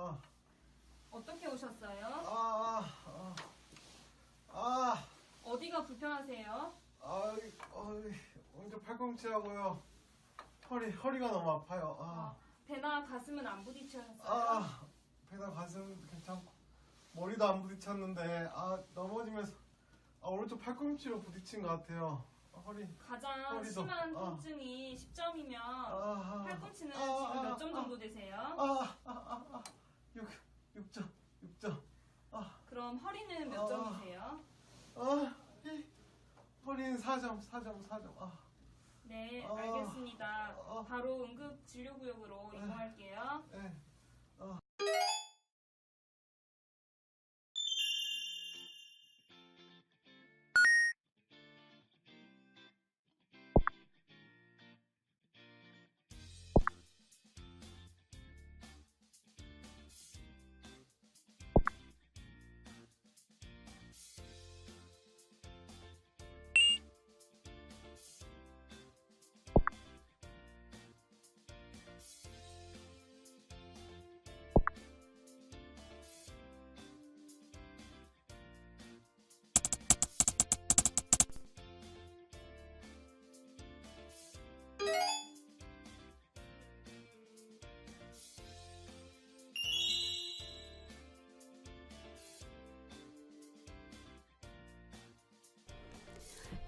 아, 어떻게 오셨어요? 아, 아, 아, 어디가 불편하세요? 아, 어이, 먼저 팔꿈치하고요. 허리, 허리가 너무 아파요. 아, 배나 가슴은 안 부딪히셨어요? 아, 배나 가슴 괜찮고 머리도 안 부딪혔는데 아 넘어지면서 아, 오른쪽 팔꿈치로 부딪힌 것 같아요. 아, 허리. 가장 허리도, 심한 아. 통증이 10점이면 아, 팔꿈치는 아, 지금 아, 몇 점 아, 정도 되세요? 아, 아, 아, 아, 6, 6점, 6점. 아, 그럼 허리는 몇 아. 점이세요? 아, 이, 허리는 4점, 4점, 4점. 아, 네, 아. 알겠습니다. 아. 바로 응급 진료 구역으로 이동할게요. 네.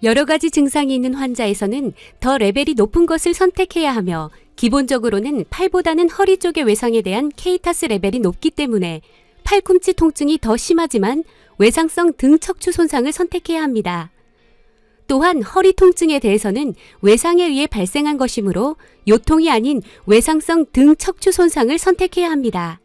여러 가지 증상이 있는 환자에서는 더 레벨이 높은 것을 선택해야 하며 기본적으로는 팔보다는 허리 쪽의 외상에 대한 케이타스 레벨이 높기 때문에 팔꿈치 통증이 더 심하지만 외상성 등 척추 손상을 선택해야 합니다. 또한 허리 통증에 대해서는 외상에 의해 발생한 것이므로 요통이 아닌 외상성 등 척추 손상을 선택해야 합니다.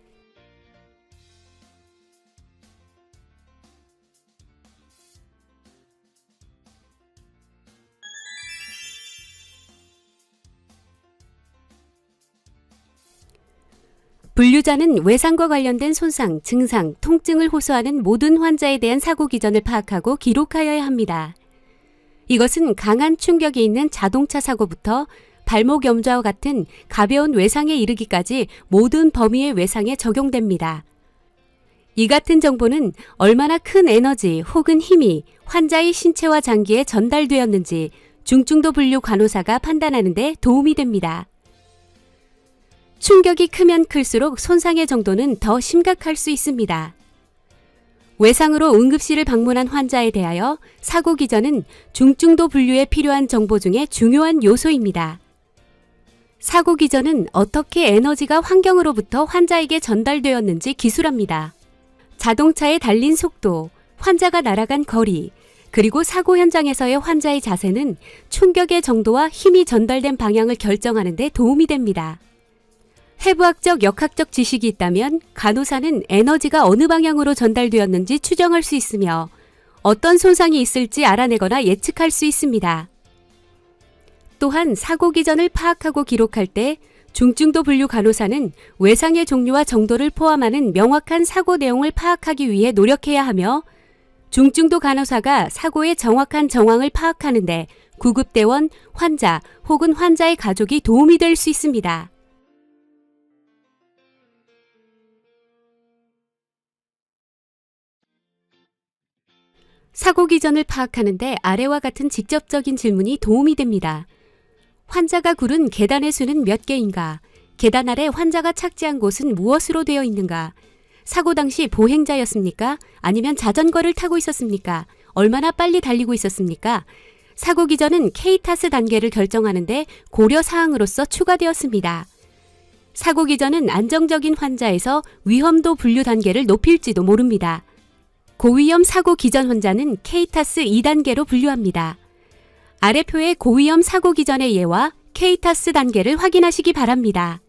분류자는 외상과 관련된 손상, 증상, 통증을 호소하는 모든 환자에 대한 사고 기전을 파악하고 기록하여야 합니다. 이것은 강한 충격이 있는 자동차 사고부터 발목 염좌와 같은 가벼운 외상에 이르기까지 모든 범위의 외상에 적용됩니다. 이 같은 정보는 얼마나 큰 에너지 혹은 힘이 환자의 신체와 장기에 전달되었는지 중증도 분류 간호사가 판단하는 데 도움이 됩니다. 충격이 크면 클수록 손상의 정도는 더 심각할 수 있습니다. 외상으로 응급실을 방문한 환자에 대하여 사고 기전은 중증도 분류에 필요한 정보 중에 중요한 요소입니다. 사고 기전은 어떻게 에너지가 환경으로부터 환자에게 전달되었는지 기술합니다. 자동차의 달린 속도, 환자가 날아간 거리, 그리고 사고 현장에서의 환자의 자세는 충격의 정도와 힘이 전달된 방향을 결정하는 데 도움이 됩니다. 해부학적 역학적 지식이 있다면 간호사는 에너지가 어느 방향으로 전달되었는지 추정할 수 있으며 어떤 손상이 있을지 알아내거나 예측할 수 있습니다. 또한 사고 기전을 파악하고 기록할 때 중증도 분류 간호사는 외상의 종류와 정도를 포함하는 명확한 사고 내용을 파악하기 위해 노력해야 하며 중증도 간호사가 사고의 정확한 정황을 파악하는데 구급대원, 환자 혹은 환자의 가족이 도움이 될 수 있습니다. 사고 기전을 파악하는데 아래와 같은 직접적인 질문이 도움이 됩니다. 환자가 구른 계단의 수는 몇 개인가? 계단 아래 환자가 착지한 곳은 무엇으로 되어 있는가? 사고 당시 보행자였습니까? 아니면 자전거를 타고 있었습니까? 얼마나 빨리 달리고 있었습니까? 사고 기전은 K타스 단계를 결정하는데 고려 사항으로서 추가되었습니다. 사고 기전은 안정적인 환자에서 위험도 분류 단계를 높일지도 모릅니다. 고위험 사고 기전 환자는 K타스 2단계로 분류합니다. 아래 표의 고위험 사고 기전의 예와 K타스 단계를 확인하시기 바랍니다.